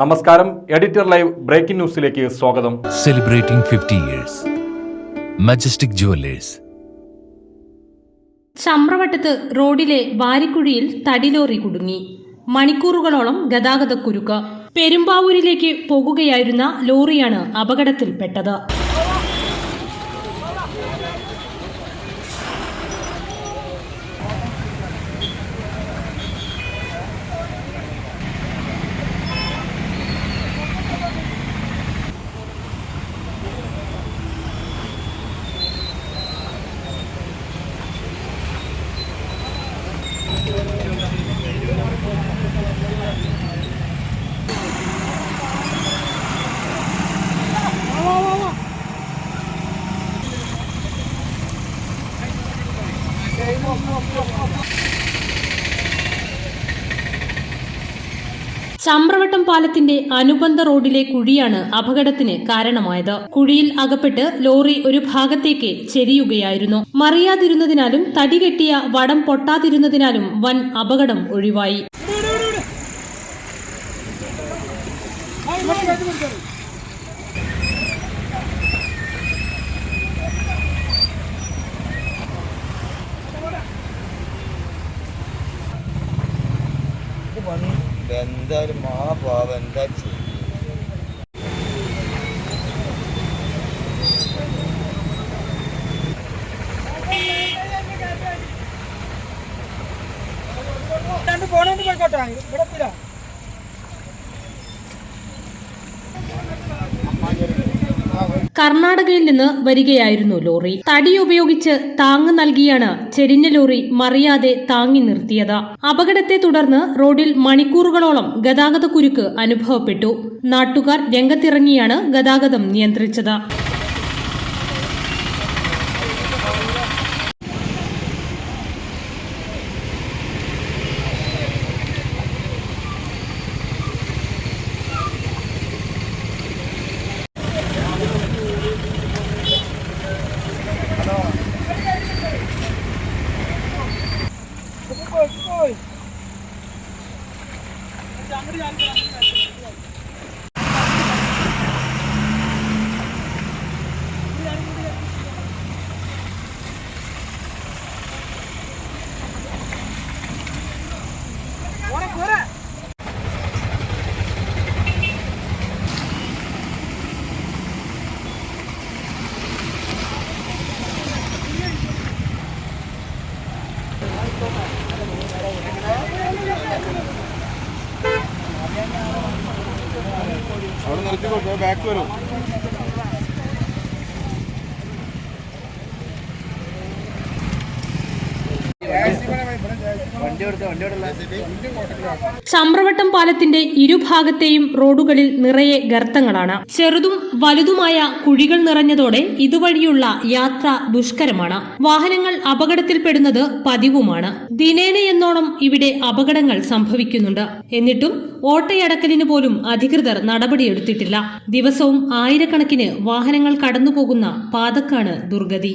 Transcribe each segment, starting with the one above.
നമസ്കാരം. Editor live breaking ന്യൂസിലേക്ക് സ്വാഗതം. Celebrating fifty years majestic jewellers ചമ്രവട്ടത്ത് റോഡിലെ വാരിക്കുഴിയിൽ തടിലോറി കുടുങ്ങി. മണിക്കൂറുകളോളം ഗതാഗതക്കുരുക്ക് പെരുമ്പാവൂരിലേക്ക് പോകുകയായിരുന്ന ലോറിയാണ് അപകടത്തിൽപ്പെട്ടത്. Thank you. ചമ്രവട്ടം പാലത്തിന്റെ അനുബന്ധ റോഡിലെ കുഴിയാണ് അപകടത്തിന് കാരണമായത്. കുഴിയിൽ അകപ്പെട്ട് ലോറി ഒരു ഭാഗത്തേക്ക് ചെരിയുകയായിരുന്നു. മറിയാതിരുന്നതിനാലും തടികെട്ടിയ വടം പൊട്ടാതിരുന്നതിനാലും വൻ അപകടം ഒഴിവായി. എന്തായാലും മഹാപാവം എന്താ ചെയ്യും? പോയിക്കോട്ടെ. ഇവിടെ കർണാടകയിൽ നിന്ന് വരികയായിരുന്നു ലോറി. തടി ഉപയോഗിച്ച് താങ്ങ് നൽകിയാണ് ചെരിഞ്ഞ ലോറി മറിയാതെ താങ്ങി നിർത്തിയത്. അപകടത്തെ തുടർന്ന് റോഡിൽ മണിക്കൂറുകളോളം ഗതാഗത കുരുക്ക് അനുഭവപ്പെട്ടു. നാട്ടുകാർ രംഗത്തിറങ്ങിയാണ് ഗതാഗതം നിയന്ത്രിച്ചത്. ಅಂತ അവിടെ നിർത്തിക്കോട്ടെ ബാക്ക് വരും ചമ്രവട്ടം പാലത്തിന്റെ ഇരുഭാഗത്തെയും റോഡുകളിൽ നിറയെ ഗർത്തങ്ങളാണ്. ചെറുതും വലുതുമായ കുഴികൾ നിറഞ്ഞതോടെ ഇതുവഴിയുള്ള യാത്ര ദുഷ്കരമാണ്. വാഹനങ്ങൾ അപകടത്തിൽപ്പെടുന്നത് പതിവുമാണ്. ദിനേനയെന്നോണം ഇവിടെ അപകടങ്ങൾ സംഭവിക്കുന്നുണ്ട്. എന്നിട്ടും ഓട്ടയടക്കലിന് പോലും അധികൃതർ നടപടിയെടുത്തിട്ടില്ല. ദിവസവും ആയിരക്കണക്കിന് വാഹനങ്ങൾ കടന്നുപോകുന്ന പാതക്കാണ് ദുർഗതി.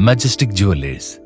Majestic Jewelers.